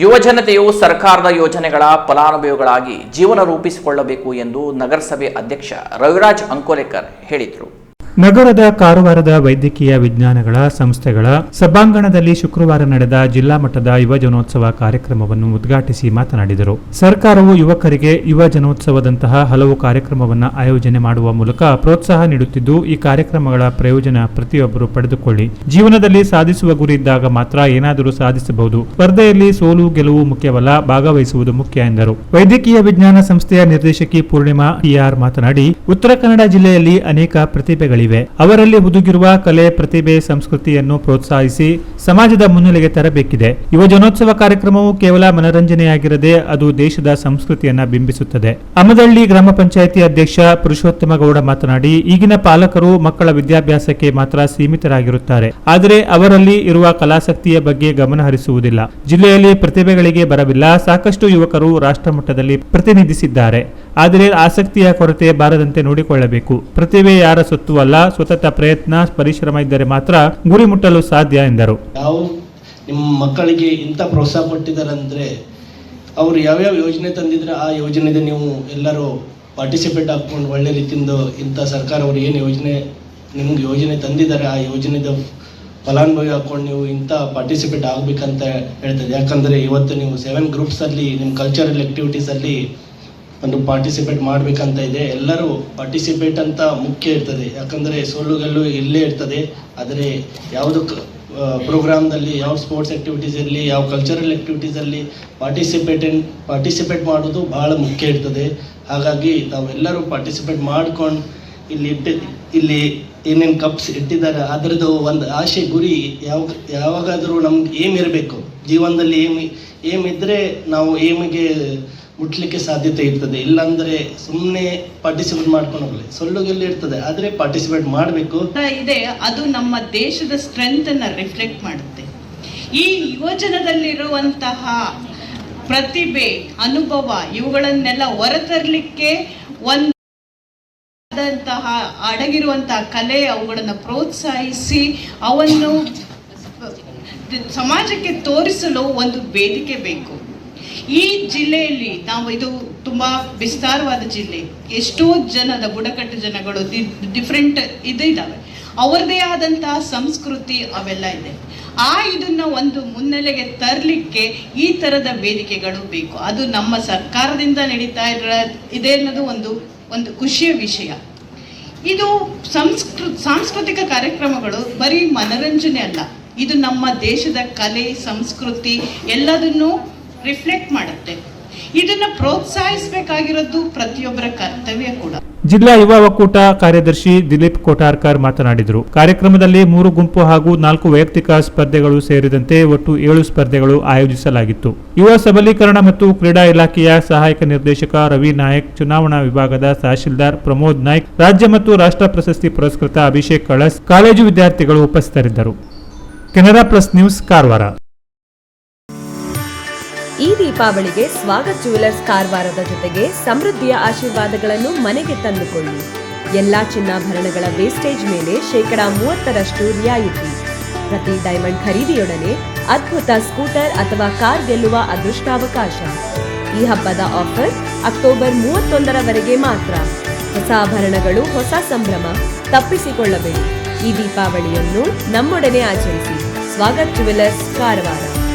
ಯುವ ಜನತೆಯು ಸರ್ಕಾರದ ಯೋಜನೆಗಳ ಫಲಾನುಭವಿಗಳಾಗಿ ಜೀವನ ರೂಪಿಸಿಕೊಳ್ಳಬೇಕು ಎಂದು ನಗರಸಭೆ ಅಧ್ಯಕ್ಷ ರವಿರಾಜ್ ಅಂಕೋಲೆಕರ್ ಹೇಳಿದರು. ನಗರದ ಕಾರವಾರದ ವೈದ್ಯಕೀಯ ವಿಜ್ಞಾನಗಳ ಸಂಸ್ಥೆಗಳ ಸಭಾಂಗಣದಲ್ಲಿ ಶುಕ್ರವಾರ ನಡೆದ ಜಿಲ್ಲಾ ಮಟ್ಟದ ಯುವ ಜನೋತ್ಸವ ಕಾರ್ಯಕ್ರಮವನ್ನು ಉದ್ಘಾಟಿಸಿ ಮಾತನಾಡಿದರು. ಸರ್ಕಾರವು ಯುವಕರಿಗೆ ಯುವ ಜನೋತ್ಸವದಂತಹ ಹಲವು ಕಾರ್ಯಕ್ರಮವನ್ನು ಆಯೋಜನೆ ಮಾಡುವ ಮೂಲಕ ಪ್ರೋತ್ಸಾಹ ನೀಡುತ್ತಿದ್ದು, ಈ ಕಾರ್ಯಕ್ರಮಗಳ ಪ್ರಯೋಜನ ಪ್ರತಿಯೊಬ್ಬರು ಪಡೆದುಕೊಳ್ಳಿ. ಜೀವನದಲ್ಲಿ ಸಾಧಿಸುವ ಗುರಿ ಇದ್ದಾಗ ಮಾತ್ರ ಏನಾದರೂ ಸಾಧಿಸಬಹುದು. ಸ್ಪರ್ಧೆಯಲ್ಲಿ ಸೋಲು, ಗೆಲುವು ಮುಖ್ಯವಲ್ಲ, ಭಾಗವಹಿಸುವುದು ಮುಖ್ಯ ಎಂದರು. ವೈದ್ಯಕೀಯ ವಿಜ್ಞಾನ ಸಂಸ್ಥೆಯ ನಿರ್ದೇಶಕಿ ಪೂರ್ಣಿಮಾ ಟಿಆರ್ ಮಾತನಾಡಿ, ಉತ್ತರ ಕನ್ನಡ ಜಿಲ್ಲೆಯಲ್ಲಿ ಅನೇಕ ಪ್ರತಿಭೆಗಳಿವೆ. ಅವರಲ್ಲಿ ಹುದುಗಿರುವ ಕಲೆ, ಪ್ರತಿಭೆ, ಸಂಸ್ಕೃತಿಯನ್ನು ಪ್ರೋತ್ಸಾಹಿಸಿ ಸಮಾಜದ ಮುನ್ನೆಲೆಗೆ ತರಬೇಕಿದೆ. ಯುವ ಜನೋತ್ಸವ ಕಾರ್ಯಕ್ರಮವು ಕೇವಲ ಮನರಂಜನೆಯಾಗಿರದೆ ಅದು ದೇಶದ ಸಂಸ್ಕೃತಿಯನ್ನ ಬಿಂಬಿಸುತ್ತದೆ. ಅಮದಳ್ಳಿ ಗ್ರಾಮ ಪಂಚಾಯಿತಿ ಅಧ್ಯಕ್ಷ ಪುರುಷೋತ್ತಮ ಗೌಡ ಮಾತನಾಡಿ, ಈಗಿನ ಪಾಲಕರು ಮಕ್ಕಳ ವಿದ್ಯಾಭ್ಯಾಸಕ್ಕೆ ಮಾತ್ರ ಸೀಮಿತರಾಗಿರುತ್ತಾರೆ. ಆದರೆ ಅವರಲ್ಲಿ ಇರುವ ಕಲಾಸಕ್ತಿಯ ಬಗ್ಗೆ ಗಮನ ಹರಿಸುವುದಿಲ್ಲ. ಜಿಲ್ಲೆಯಲ್ಲಿ ಪ್ರತಿಭೆಗಳಿಗೆ ಬರವಿಲ್ಲ. ಸಾಕಷ್ಟು ಯುವಕರು ರಾಷ್ಟ್ರ ಮಟ್ಟದಲ್ಲಿ ಪ್ರತಿನಿಧಿಸಿದ್ದಾರೆ. ಆದರೆ ಆಸಕ್ತಿಯ ಕೊರತೆ ಬಾರದಂತೆ ನೋಡಿಕೊಳ್ಳಬೇಕು. ಪ್ರತಿಭೆ ಯಾರ ಸೊತ್ತು ಅಲ್ಲ. ಸತತ ಪ್ರಯತ್ನ, ಪರಿಶ್ರಮ ಇದ್ದರೆ ಮಾತ್ರ ಗುರಿ ಮುಟ್ಟಲು ಸಾಧ್ಯ ಎಂದರು. ನಾವು ನಿಮ್ಮ ಮಕ್ಕಳಿಗೆ ಇಂಥ ಪ್ರೋತ್ಸಾಹ ಕೊಟ್ಟಿದ್ದಾರೆ ಅಂದರೆ ಅವರು ಯಾವ್ಯಾವ ಯೋಜನೆ ತಂದಿದ್ರೆ ಆ ಯೋಜನೆ ನೀವು ಎಲ್ಲರೂ ಪಾರ್ಟಿಸಿಪೇಟ್ ಹಾಕ್ಕೊಂಡು ಒಳ್ಳೆ ರೀತಿಯಿಂದ ಇಂಥ ಸರ್ಕಾರ ಅವರು ಏನು ಯೋಜನೆ, ನಿಮ್ಗೆ ಯೋಜನೆ ತಂದಿದ್ದಾರೆ, ಆ ಯೋಜನೆದ ಫಲಾನುಭವಿ ಹಾಕೊಂಡು ನೀವು ಇಂಥ ಪಾರ್ಟಿಸಿಪೇಟ್ ಆಗ್ಬೇಕಂತ ಹೇಳ್ತದೆ. ಯಾಕಂದರೆ ಇವತ್ತು ನೀವು ಸೆವೆನ್ ಗ್ರೂಪ್ಸಲ್ಲಿ ನಿಮ್ಮ ಕಲ್ಚರಲ್ ಆ್ಯಕ್ಟಿವಿಟೀಸಲ್ಲಿ ಒಂದು ಪಾರ್ಟಿಸಿಪೇಟ್ ಮಾಡಬೇಕಂತ ಇದೆ. ಎಲ್ಲರೂ ಪಾರ್ಟಿಸಿಪೇಟ್ ಅಂತ ಮುಖ್ಯ ಇರ್ತದೆ. ಯಾಕಂದರೆ ಸೋಲುಗೆಲ್ಲು ಇಲ್ಲೇ ಇರ್ತದೆ. ಆದರೆ ಯಾವುದು ಪ್ರೋಗ್ರಾಮ್ನಲ್ಲಿ ಯಾವ ಸ್ಪೋರ್ಟ್ಸ್ ಆ್ಯಕ್ಟಿವಿಟೀಸ್ ಇರಲಿ ಯಾವ ಕಲ್ಚರಲ್ ಆ್ಯಕ್ಟಿವಿಟೀಸಲ್ಲಿ ಪಾರ್ಟಿಸಿಪೇಟ್ ಪಾರ್ಟಿಸಿಪೇಟ್ ಮಾಡೋದು ಭಾಳ ಮುಖ್ಯ ಇರ್ತದೆ. ಹಾಗಾಗಿ ತಾವೆಲ್ಲರೂ ಪಾರ್ಟಿಸಿಪೇಟ್ ಮಾಡ್ಕೊಂಡು ಇಲ್ಲಿ ಇಟ್ಟು, ಇಲ್ಲಿ ಏನೇನು ಕಪ್ಸ್ ಇಟ್ಟಿದ್ದಾರೆ, ಅದರದ್ದು ಒಂದು ಆಸೆ ಗುರಿ ಯಾವ, ಯಾವಾಗಾದರೂ ನಮ್ಗೆ ಏಮ್ ಇರಬೇಕು. ಜೀವನದಲ್ಲಿ ಏಮ್ ಏಮ್ ನಾವು ಏಮಿಗೆ ಮುಟ್ಲಿಕ್ಕೆ ಸಾಧ್ಯತೆ ಇರ್ತದೆ. ಇಲ್ಲಾಂದ್ರೆ ಸುಮ್ಮನೆ ಪಾರ್ಟಿಸಿಪೇಟ್ ಮಾಡ್ಕೊಂಡು ಹೋಗಲಿ. ಸೊಳ್ಳುಗೆಲ್ಲ ಇರ್ತದೆ. ಆದರೆ ಪಾರ್ಟಿಸಿಪೇಟ್ ಮಾಡಬೇಕು. ಇದೆ, ಅದು ನಮ್ಮ ದೇಶದ ಸ್ಟ್ರೆಂತ್ ಅನ್ನ ರಿಫ್ಲೆಕ್ಟ್ ಮಾಡುತ್ತೆ. ಈ ಯುವಜನದಲ್ಲಿರುವಂತಹ ಪ್ರತಿಭೆ, ಅನುಭವ, ಇವುಗಳನ್ನೆಲ್ಲ ಹೊರತರಲಿಕ್ಕೆ ಒಂದು ಅಡಗಿರುವಂತಹ ಕಲೆ ಅವುಗಳನ್ನು ಪ್ರೋತ್ಸಾಹಿಸಿ, ಅವನ್ನು ಸಮಾಜಕ್ಕೆ ತೋರಿಸಲು ಒಂದು ವೇದಿಕೆ ಬೇಕು. ಈ ಜಿಲ್ಲೆಯಲ್ಲಿ ನಾವು ಇದು ತುಂಬಾ ವಿಸ್ತಾರವಾದ ಜಿಲ್ಲೆ. ಎಷ್ಟೋ ಜನದ ಬುಡಕಟ್ಟು ಜನಗಳು ಡಿಫ್ರೆಂಟ್ ಇದು ಇದ್ದಾವೆ ಅವರದೇ ಆದಂತಹ ಸಂಸ್ಕೃತಿ ಅವೆಲ್ಲ ಇದೆ. ಆ ಇದನ್ನ ಒಂದು ಮುನ್ನೆಲೆಗೆ ತರಲಿಕ್ಕೆ ಈ ತರದ ವೇದಿಕೆಗಳು ಬೇಕು. ಅದು ನಮ್ಮ ಸರ್ಕಾರದಿಂದ ನಡೀತಾ ಇರ ಇದೆ ಅನ್ನೋದು ಒಂದು ಒಂದು ಖುಷಿಯ ವಿಷಯ. ಇದು ಸಂಸ್ಕೃ, ಸಾಂಸ್ಕೃತಿಕ ಕಾರ್ಯಕ್ರಮಗಳು ಬರೀ ಮನರಂಜನೆ ಅಲ್ಲ. ಇದು ನಮ್ಮ ದೇಶದ ಕಲೆ, ಸಂಸ್ಕೃತಿ ಎಲ್ಲದನ್ನೂ ರಿಫ್ಲೆಕ್ಟ್ ಮಾಡುತ್ತೆ. ಇದನ್ನ ಪ್ರೋತ್ಸಾಹಿಸಬೇಕಾಗಿರೋದು ಪ್ರತಿಯೊಬ್ಬರ ಕರ್ತವ್ಯ ಕೂಡ. ಜಿಲ್ಲಾ ಯುವ ಒಕ್ಕೂಟ ಕಾರ್ಯದರ್ಶಿ ದಿಲೀಪ್ ಕೋಟಾರ್ಕರ್ ಮಾತನಾಡಿದರು. ಕಾರ್ಯಕ್ರಮದಲ್ಲಿ ಮೂರು ಗುಂಪು ಹಾಗೂ ನಾಲ್ಕು ವೈಯಕ್ತಿಕ ಸ್ಪರ್ಧೆಗಳು ಸೇರಿದಂತೆ ಒಟ್ಟು ಏಳು ಸ್ಪರ್ಧೆಗಳು ಆಯೋಜಿಸಲಾಗಿತ್ತು. ಯುವ ಸಬಲೀಕರಣ ಮತ್ತು ಕ್ರೀಡಾ ಇಲಾಖೆಯ ಸಹಾಯಕ ನಿರ್ದೇಶಕ ರವಿ ನಾಯಕ್, ಚುನಾವಣಾ ವಿಭಾಗದ ತಹಶೀಲ್ದಾರ್ ಪ್ರಮೋದ್ ನಾಯ್ಕ್, ರಾಜ್ಯ ಮತ್ತು ರಾಷ್ಟ್ರ ಪ್ರಶಸ್ತಿ ಪುರಸ್ಕೃತ ಅಭಿಷೇಕ್ ಕಳಸ್, ಕಾಲೇಜು ವಿದ್ಯಾರ್ಥಿಗಳು ಉಪಸ್ಥಿತರಿದ್ದರು. Canara plus news Karwar. ಈ ದೀಪಾವಳಿಗೆ ಸ್ವಾಗತ್ ಜುವೆಲರ್ಸ್ ಕಾರವಾರದ ಜೊತೆಗೆ ಸಮೃದ್ಧಿಯ ಆಶೀರ್ವಾದಗಳನ್ನು ಮನೆಗೆ ತಂದುಕೊಳ್ಳಿ. ಎಲ್ಲಾ ಚಿನ್ನಾಭರಣಗಳ ವೇಸ್ಟೇಜ್ ಮೇಲೆ ಶೇಕಡಾ ಮೂವತ್ತರಷ್ಟು ರಿಯಾಯಿತಿ. ಪ್ರತಿ ಡೈಮಂಡ್ ಖರೀದಿಯೊಡನೆ ಅದ್ಭುತ ಸ್ಕೂಟರ್ ಅಥವಾ ಕಾರ್ ಗೆಲ್ಲುವ ಅದೃಷ್ಟಾವಕಾಶ. ಈ ಹಬ್ಬದ ಆಫರ್ ಅಕ್ಟೋಬರ್ ಮೂವತ್ತೊಂದರವರೆಗೆ ಮಾತ್ರ. ಹೊಸ ಆಭರಣಗಳು, ಹೊಸ ಸಂಭ್ರಮ ತಪ್ಪಿಸಿಕೊಳ್ಳಬೇಡಿ. ಈ ದೀಪಾವಳಿಯನ್ನು ನಮ್ಮೊಡನೆ ಆಚರಿಸಿ. ಸ್ವಾಗತ್ ಜುವೆಲರ್ಸ್ ಕಾರವಾರ.